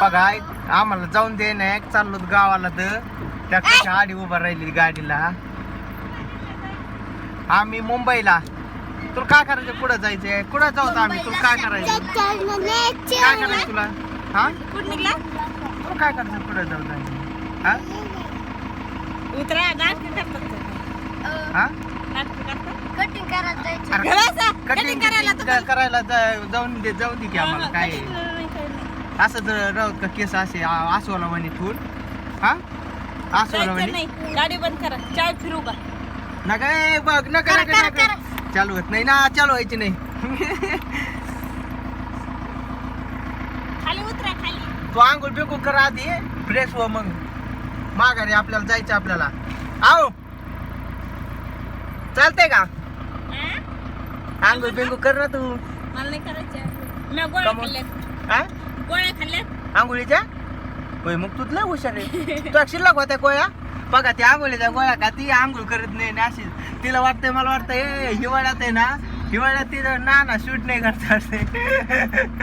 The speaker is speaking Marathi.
बघा आम्हाला जाऊन दे ना चाललो गावाला तर. ट्रॅक्टरच्या आडी उभा राहिली गाडीला. आम्ही मुंबईला. तुला काय करायचं? कुठं जायचंय? कुठं जाऊ आम्ही? तुला काय करायचं? काय करायचं तुला? हा? तुला काय करायचं? कुठं जाऊ जायचं हा. हा? करायला जायचं. अरे, घराचा कटिंग कटिंग करायला करायला करायला जा- जाऊन दे जाऊन दे की आम्हाला काय आहे? नाही असं जर राहत का केस असे आसवाला म्हणे ठून हा? आसवाला म्हणे? नाही. गाडी बंद करा. चाय फिरू का नका ए, बघ नका करा, नका. करा, नका चालू होत नाही ना चालू व्हायची नाही. खाली उतरा खाली. तू आंघोळ बिंघोळ कर आधी फ्रेश हो मग. माघारी आपल्याला जायचं आपल्याला. आहो. चालतंय का? हा? आंघोळ बिंघोळ कर ना तू. मला नाही करायचं मी गोळ्या? खाल्ल्यात. हा आंघोळीच्या? होय मग तुझ लय हुशार आहे. तू शिल्लक होत्या गोळ्या. बघा ती आंघोळीच्या गोळ्या का ती आंघोळ करत नाही ना अशी. तिला वाटतंय मला वाटतंय ए हिवाळ्यात आहे ना हिवाळ्यात तिला ना ना शूट नाही करता